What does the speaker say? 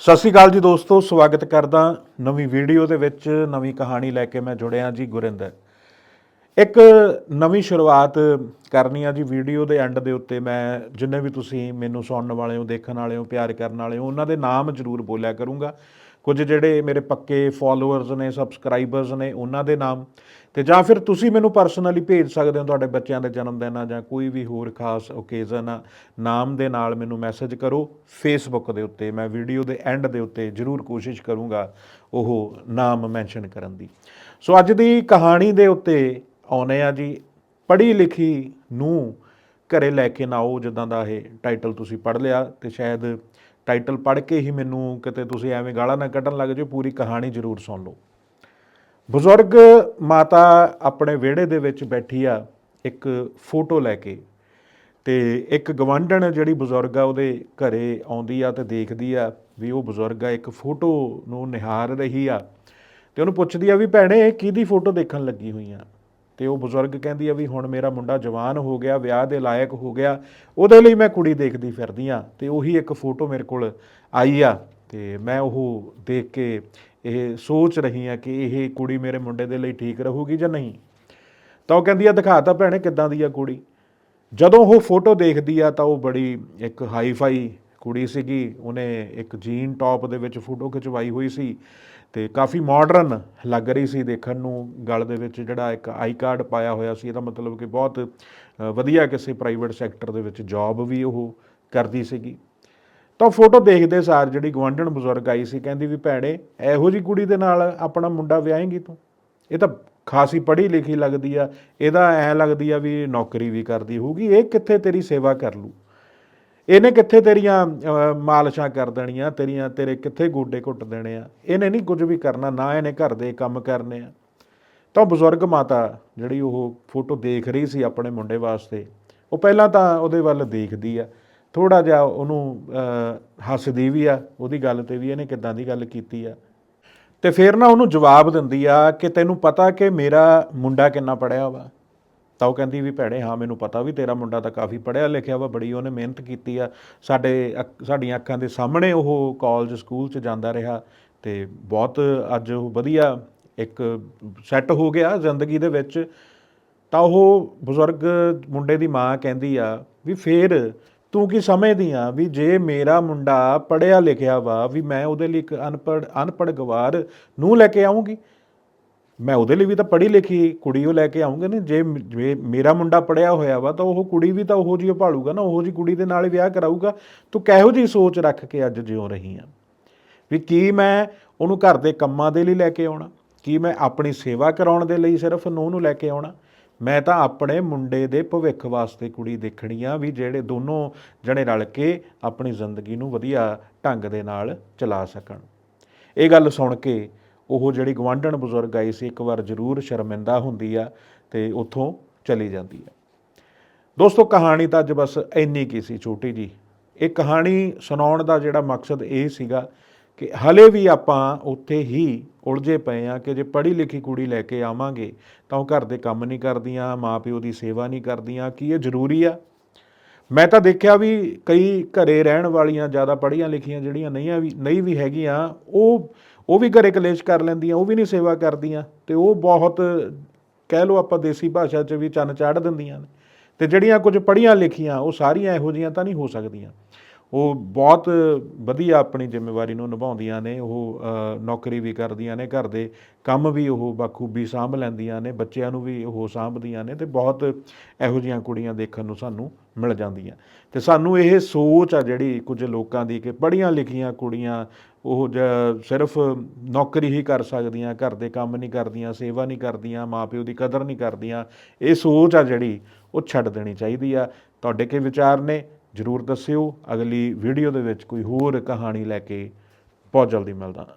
ਸਤਿ ਸ਼੍ਰੀ ਅਕਾਲ ਜੀ ਦੋਸਤੋ, ਸਵਾਗਤ ਕਰਦਾ ਨਵੀਂ ਵੀਡੀਓ ਦੇ ਵਿੱਚ, ਨਵੀਂ ਕਹਾਣੀ ਲੈ ਕੇ ਮੈਂ ਜੁੜਿਆ ਜੀ ਗੁਰਿੰਦਰ। ਇੱਕ ਨਵੀਂ ਸ਼ੁਰੂਆਤ ਕਰਨੀ ਆ ਜੀ ਵੀਡੀਓ ਦੇ ਐਂਡ ਦੇ ਉੱਤੇ ਮੈਂ, ਜਿੰਨੇ ਵੀ ਤੁਸੀਂ ਮੈਨੂੰ ਸੁਣਨ ਵਾਲੇ ਹੋ, ਦੇਖਣ ਵਾਲੇ ਹੋ, ਪਿਆਰ ਕਰਨ ਵਾਲੇ ਹੋ, ਉਹਨਾਂ ਦੇ ਨਾਮ ਜ਼ਰੂਰ ਬੋਲਿਆ ਕਰੂੰਗਾ। ਕੁਝ ਜਿਹੜੇ ਮੇਰੇ ਪੱਕੇ ਫਾਲੋਅਰਸ ਨੇ ਸਬਸਕ੍ਰਾਈਬਰਸ ਨੇ, ਉਹਨਾਂ ਦੇ ਨਾਮ। ਤੇ ਜਾਂ ਫਿਰ ਤੁਸੀਂ ਮੈਨੂੰ ਪਰਸਨਲੀ ਭੇਜ ਸਕਦੇ ਹੋ ਤੁਹਾਡੇ ਬੱਚਿਆਂ ਦੇ ਜਨਮ ਦਿਨ ਆ ਜਾਂ ਕੋਈ ਵੀ ਹੋਰ ਖਾਸ ਓਕੇਜ਼ਨ ਆ, ਨਾਮ ਦੇ ਨਾਲ ਮੈਨੂੰ ਮੈਸੇਜ ਕਰੋ ਫੇਸਬੁੱਕ ਦੇ ਉੱਤੇ। ਮੈਂ ਵੀਡੀਓ ਦੇ ਐਂਡ ਦੇ ਉੱਤੇ ਜ਼ਰੂਰ ਕੋਸ਼ਿਸ਼ ਕਰੂੰਗਾ ਉਹ ਨਾਮ ਮੈਂਸ਼ਨ ਕਰਨ ਦੀ। ਸੋ ਅੱਜ ਦੀ ਕਹਾਣੀ ਦੇ ਉੱਤੇ ਆਉਨੇ ਆ ਜੀ, ਪੜ੍ਹੀ ਲਿਖੀ ਨੂੰ ਘਰੇ ਲੈ ਕੇ ਨਾ ਆਓ ਜਿੱਦਾਂ ਦਾ ਇਹ ਟਾਈਟਲ ਤੁਸੀਂ ਪੜ੍ਹ ਲਿਆ, ਤੇ ਸ਼ਾਇਦ ਟਾਈਟਲ ਪੜ੍ਹ ਕੇ ਹੀ ਮੈਨੂੰ ਕਿਤੇ ਤੁਸੀਂ ਐਵੇਂ ਗਾਲਾਂ ਨਾ ਕੱਢਣ ਲੱਗ ਜਾਓ ਪੂਰੀ ਕਹਾਣੀ ਜ਼ਰੂਰ ਸੁਣ ਲਓ। ਬਜ਼ੁਰਗ ਮਾਤਾ ਆਪਣੇ ਵਿਹੜੇ ਦੇ ਵਿੱਚ ਬੈਠੀ ਆ, ਇੱਕ ਫੋਟੋ ਲੈ ਕੇ ਤੇ ਇੱਕ ਗਵੰਡਣ ਜਿਹੜੀ ਬਜ਼ੁਰਗ ਆ ਉਹਦੇ ਘਰੇ ਆਉਂਦੀ ਆ ਤੇ ਦੇਖਦੀ ਆ ਵੀ ਉਹ ਬਜ਼ੁਰਗ ਆ, ਇੱਕ ਫੋਟੋ ਨੂੰ ਨਿਹਾਰ ਰਹੀ ਆ ਤੇ ਉਹਨੂੰ ਪੁੱਛਦੀ ਆ ਵੀ ਭੈਣੇ ਇਹ ਕਿਹਦੀ ਫੋਟੋ ਦੇਖਣ ਲੱਗੀ ਹੋਈ ਆ? ਤੇ ਉਹ ਬਜ਼ੁਰਗ ਕਹਿੰਦੀ ਆ ਵੀ ਹੁਣ ਮੇਰਾ ਮੁੰਡਾ ਜਵਾਨ ਹੋ ਗਿਆ, ਵਿਆਹ ਦੇ ਲਾਇਕ ਹੋ ਗਿਆ, ਉਹਦੇ ਲਈ ਮੈਂ ਕੁੜੀ ਦੇਖਦੀ ਫਿਰਦੀ ਆ ਤੇ ਉਹੀ ਇੱਕ ਫੋਟੋ ਮੇਰੇ ਕੋਲ ਆਈ ਆ ਤੇ ਮੈਂ ਉਹ ਦੇਖ ਕੇ ਇਹ ਸੋਚ ਰਹੀ ਆ ਕਿ ਇਹ ਕੁੜੀ ਮੇਰੇ ਮੁੰਡੇ ਦੇ ਲਈ ਠੀਕ ਰਹੂਗੀ ਜਾਂ ਨਹੀਂ। ਤਾਂ ਉਹ ਕਹਿੰਦੀ ਆ, ਦਿਖਾ ਤਾਂ ਭੈਣੇ ਕਿੱਦਾਂ ਦੀ ਆ ਕੁੜੀ। ਜਦੋਂ ਉਹ ਫੋਟੋ ਦੇਖਦੀ ਆ ਤਾਂ ਉਹ ਬੜੀ ਇੱਕ ਹਾਈ-ਫਾਈ ਕੁੜੀ ਸੀਗੀ, ਉਹਨੇ ਇੱਕ ਜੀਨ ਟੌਪ ਦੇ ਵਿੱਚ ਫੋਟੋ ਖਿਚਵਾਈ ਹੋਈ ਸੀ ਤੇ ਕਾਫੀ ਮਾਡਰਨ ਲੱਗ ਰਹੀ ਸੀ ਦੇਖਣ ਨੂੰ, ਗਲ ਦੇ ਵਿੱਚ ਜਿਹੜਾ ਇੱਕ ਆਈ ਕਾਰਡ ਪਾਇਆ ਹੋਇਆ ਸੀ, ਇਹਦਾ ਮਤਲਬ ਕਿ ਬਹੁਤ ਵਧੀਆ ਕਿਸੇ ਪ੍ਰਾਈਵੇਟ ਸੈਕਟਰ ਦੇ ਵਿੱਚ ਜੌਬ ਵੀ ਉਹ ਕਰਦੀ ਸੀਗੀ। ਤਾਂ ਫੋਟੋ ਦੇਖਦੇ ਸਾਰ ਜਿਹੜੀ ਗਵੰਡਣ ਬਜ਼ੁਰਗ ਆਈ ਸੀ, ਕਹਿੰਦੀ ਵੀ ਭੈਣੇ, ਇਹੋ ਜੀ ਕੁੜੀ ਦੇ ਨਾਲ ਆਪਣਾ ਮੁੰਡਾ ਵਿਆਹੇਂਗੀ ਤੂੰ? ਇਹ ਤਾਂ ਖਾਸੀ ਪੜ੍ਹੀ ਲਿਖੀ ਲੱਗਦੀ ਆ, ਇਹਦਾ ਐ ਲੱਗਦੀ ਆ ਵੀ ਨੌਕਰੀ ਵੀ ਕਰਦੀ ਹੋਊਗੀ, ਇਹ ਕਿੱਥੇ ਤੇਰੀ ਸੇਵਾ ਕਰ ਲੂ ਇਹਨੇ ਕਿੱਥੇ ਤੇਰੀਆਂ ਮਾਲਸ਼ਾਂ ਕਰ ਦੇਣੀਆਂ, ਤੇਰੀਆਂ, ਤੇਰੇ ਕਿੱਥੇ ਗੋਡੇ ਘੁੱਟ ਦੇਣੇ ਆ? ਇਹਨੇ ਨਹੀਂ ਕੁਝ ਵੀ ਕਰਨਾ, ਨਾ ਇਹਨੇ ਘਰ ਦੇ ਕੰਮ ਕਰਨੇ ਆ। ਤਾਂ ਉਹ ਬਜ਼ੁਰਗ ਮਾਤਾ ਜਿਹੜੀ ਉਹ ਫੋਟੋ ਦੇਖ ਰਹੀ ਸੀ ਆਪਣੇ ਮੁੰਡੇ ਵਾਸਤੇ, ਉਹ ਪਹਿਲਾਂ ਤਾਂ ਉਹਦੇ ਵੱਲ ਦੇਖਦੀ ਆ। ਥੋੜਾ ਜਿਹਾ ਉਹਨੂੰ ਹੱਸਦੀ ਵੀ ਆ, ਉਹਦੀ ਗੱਲ ਤੇ ਵੀ ਇਹਨੇ ਕਿੱਦਾਂ ਦੀ ਗੱਲ ਕੀਤੀ ਆ। ਤੇ ਫਿਰ ਨਾ ਉਹਨੂੰ ਜਵਾਬ ਦਿੰਦੀ ਆ ਕਿ ਤੈਨੂੰ ਪਤਾ ਕਿ ਮੇਰਾ ਮੁੰਡਾ ਕਿੰਨਾ ਪੜਿਆ ਵਾ? ਤਾਂ ਉਹ ਕਹਿੰਦੀ ਵੀ ਭੈਣੇ, ਹਾਂ, ਮੈਨੂੰ ਪਤਾ ਵੀ ਤੇਰਾ ਮੁੰਡਾ ਤਾਂ ਕਾਫੀ ਪੜਿਆ ਲਿਖਿਆ ਵਾ, ਬੜੀ ਉਹਨੇ ਮਿਹਨਤ ਕੀਤੀ ਆ। ਸਾਡੇ ਅੱਖ- ਸਾਡੀਆਂ ਅੱਖਾਂ ਦੇ ਸਾਹਮਣੇ ਉਹ ਕਾਲਜ ਸਕੂਲ 'ਚ ਜਾਂਦਾ ਰਿਹਾ ਤੇ ਬਹੁਤ ਅੱਜ ਉਹ ਵਧੀਆ ਇੱਕ ਸੈੱਟ ਹੋ ਗਿਆ ਜ਼ਿੰਦਗੀ ਦੇ ਵਿੱਚ। ਤਾਂ ਉਹ ਬਜ਼ੁਰਗ ਮੁੰਡੇ ਦੀ ਮਾਂ ਕਹਿੰਦੀ ਆ ਵੀ ਫੇਰ ਤੂੰ ਕੀ ਸਮਝਦੀ ਆ ਵੀ ਜੇ ਮੇਰਾ ਮੁੰਡਾ ਪੜਿਆ ਲਿਖਿਆ ਵਾ ਵੀ ਮੈਂ ਉਹਦੇ ਲਈ ਇੱਕ ਅਨਪੜ ਅਨਪੜ ਗਵਾਰ ਨੂੰ ਲੈ ਕੇ ਆਉਂਗੀ ਮੈਂ ਉਹਦੇ ਲਈ ਵੀ ਤਾਂ ਪੜ੍ਹੀ ਲਿਖੀ ਕੁੜੀ ਉਹ ਲੈ ਕੇ ਆਉਂਗੇ ਨੇ, ਜੇ ਜੇ ਮੇਰਾ ਮੁੰਡਾ ਪੜਿਆ ਹੋਇਆ ਵਾ ਤਾਂ ਉਹ ਕੁੜੀ ਵੀ ਤਾਂ ਉਹੋ ਜਿਹੀ ਭਾਲੂਗਾ ਨਾ, ਉਹੋ ਜਿਹੀ ਕੁੜੀ ਦੇ ਨਾਲ ਵਿਆਹ ਕਰਾਊਗਾ। ਤੂੰ ਕਿਹੋ ਜਿਹੀ ਸੋਚ ਰੱਖ ਕੇ ਅੱਜ ਜਿਉ ਰਹੀ ਆ? ਵੀ ਕੀ ਮੈਂ ਉਹਨੂੰ ਘਰ ਦੇ ਕੰਮਾਂ ਦੇ ਲਈ ਲੈ ਕੇ ਆਉਣਾ? ਕੀ ਮੈਂ ਆਪਣੀ ਸੇਵਾ ਕਰਾਉਣ ਦੇ ਲਈ ਸਿਰਫ ਨੂੰਹ ਨੂੰ ਲੈ ਕੇ ਆਉਣਾ? ਮੈਂ ਤਾਂ ਆਪਣੇ ਮੁੰਡੇ ਦੇ ਭਵਿੱਖ ਵਾਸਤੇ ਕੁੜੀ ਦੇਖਣੀ ਆ ਵੀ ਜਿਹੜੇ ਦੋਨੋਂ ਜਣੇ ਰਲ ਕੇ ਆਪਣੀ ਜ਼ਿੰਦਗੀ ਨੂੰ ਵਧੀਆ ਢੰਗ ਦੇ ਨਾਲ ਚਲਾ ਸਕਣ। ਇਹ ਗੱਲ ਸੁਣ ਕੇ ਉਹ ਜਿਹੜੀ ਗਵਾਂਢਣ ਬਜ਼ੁਰਗ ਆਈ ਸੀ, ਇੱਕ ਵਾਰ ਜ਼ਰੂਰ ਸ਼ਰਮਿੰਦਾ ਹੁੰਦੀ ਆ ਤੇ ਉੱਥੋਂ ਚਲੀ ਜਾਂਦੀ ਆ। ਦੋਸਤੋ, ਕਹਾਣੀ ਤਾਂ ਅੱਜ ਬਸ ਇੰਨੀ ਕੀ ਸੀ, ਛੋਟੀ ਜੀ। ਇਹ ਕਹਾਣੀ ਸੁਣਾਉਣ ਦਾ ਜਿਹੜਾ ਮਕਸਦ ਇਹ ਸੀਗਾ ਕਿ ਹਲੇ ਵੀ ਆਪਾਂ ਉੱਥੇ ਹੀ ਉਲਝੇ ਪਏ ਆ ਕਿ ਜੇ ਪੜ੍ਹੀ ਲਿਖੀ ਕੁੜੀ ਲੈ ਕੇ ਆਵਾਂਗੇ, ਤਾਂ ਉਹ ਘਰ ਦੇ ਕੰਮ ਨਹੀਂ ਕਰਦੀਆਂ, ਮਾਪਿਓ ਦੀ ਸੇਵਾ ਨਹੀਂ ਕਰਦੀਆਂ, ਕੀ ਇਹ ਜ਼ਰੂਰੀ ਆ? ਮੈਂ ਤਾਂ ਦੇਖਿਆ ਵੀ ਕਈ ਘਰੇ ਰਹਿਣ ਵਾਲੀਆਂ, ਜ਼ਿਆਦਾ ਪੜ੍ਹੀਆਂ ਲਿਖੀਆਂ ਜਿਹੜੀਆਂ ਨਹੀਂ ਆ ਵੀ, ਨਹੀਂ ਵੀ ਹੈਗੀਆਂ, ਉਹ ਉਹ ਵੀ ਘਰੇ ਕਲੇਸ਼ ਕਰ ਲੈਂਦੀਆਂ, ਉਹ ਵੀ ਨਹੀਂ ਸੇਵਾ ਕਰਦੀਆਂ, ਤੇ ਉਹ ਬਹੁਤ ਕਹਿ ਲਓ ਆਪਾਂ ਦੇਸੀ ਭਾਸ਼ਾ 'ਚ ਵੀ ਚੰਨ ਚਾੜ ਦਿੰਦੀਆਂ ਨੇ। ਤੇ ਜਿਹੜੀਆਂ ਕੁਝ ਪੜ੍ਹੀਆਂ ਲਿਖੀਆਂ, ਉਹ ਸਾਰੀਆਂ ਇਹੋ ਜੀਆਂ ਤਾਂ ਨਹੀਂ ਹੋ ਸਕਦੀਆਂ। ਉਹ ਬਹੁਤ ਵਧੀਆ ਆਪਣੀ ਜ਼ਿੰਮੇਵਾਰੀ ਨੂੰ ਨਿਭਾਉਂਦੀਆਂ ਨੇ, ਉਹ ਨੌਕਰੀ ਵੀ ਕਰਦੀਆਂ ਨੇ ਘਰ ਦੇ, ਕੰਮ ਵੀ ਉਹ ਬਖੂਬੀ ਸਾਂਭ ਲੈਂਦੀਆਂ ਨੇ, ਬੱਚਿਆਂ ਨੂੰ ਵੀ ਉਹ ਸਾਂਭਦੀਆਂ ਨੇ, ਤੇ ਬਹੁਤ ਇਹੋ ਜੀਆਂ ਕੁੜੀਆਂ ਦੇਖਣ ਨੂੰ ਸਾਨੂੰ ਮਿਲ ਜਾਂਦੀਆਂ। ਤੇ ਸਾਨੂੰ ਇਹ ਸੋਚ ਆ ਜਿਹੜੀ ਕੁਝ ਲੋਕਾਂ ਦੀ ਕਿ ਪੜ੍ਹੀਆਂ ਲਿਖੀਆਂ ਕੁੜੀਆਂ ਉਹ ਜ- ਸਿਰਫ ਨੌਕਰੀ ਹੀ ਕਰ ਸਕਦੀਆਂ, ਘਰ ਦੇ ਕੰਮ ਨਹੀਂ ਕਰਦੀਆਂ, ਸੇਵਾ ਨਹੀਂ ਕਰਦੀਆਂ, ਮਾਪਿਓ ਦੀ ਕਦਰ ਨਹੀਂ ਕਰਦੀਆਂ, ਇਹ ਸੋਚ ਆ ਜਿਹੜੀ ਉਹ ਛੱਡ ਦੇਣੀ ਚਾਹੀਦੀ ਆ। ਤੁਹਾਡੇ ਕੀ ਵਿਚਾਰ ਨੇ? ਜਰੂਰ ਦੱਸਿਓ। ਅਗਲੀ ਵੀਡੀਓ ਦੇ ਵਿੱਚ ਕੋਈ ਹੋਰ ਕਹਾਣੀ ਲੈ ਕੇ ਬਹੁਤ ਜਲਦੀ ਮਿਲਦਾ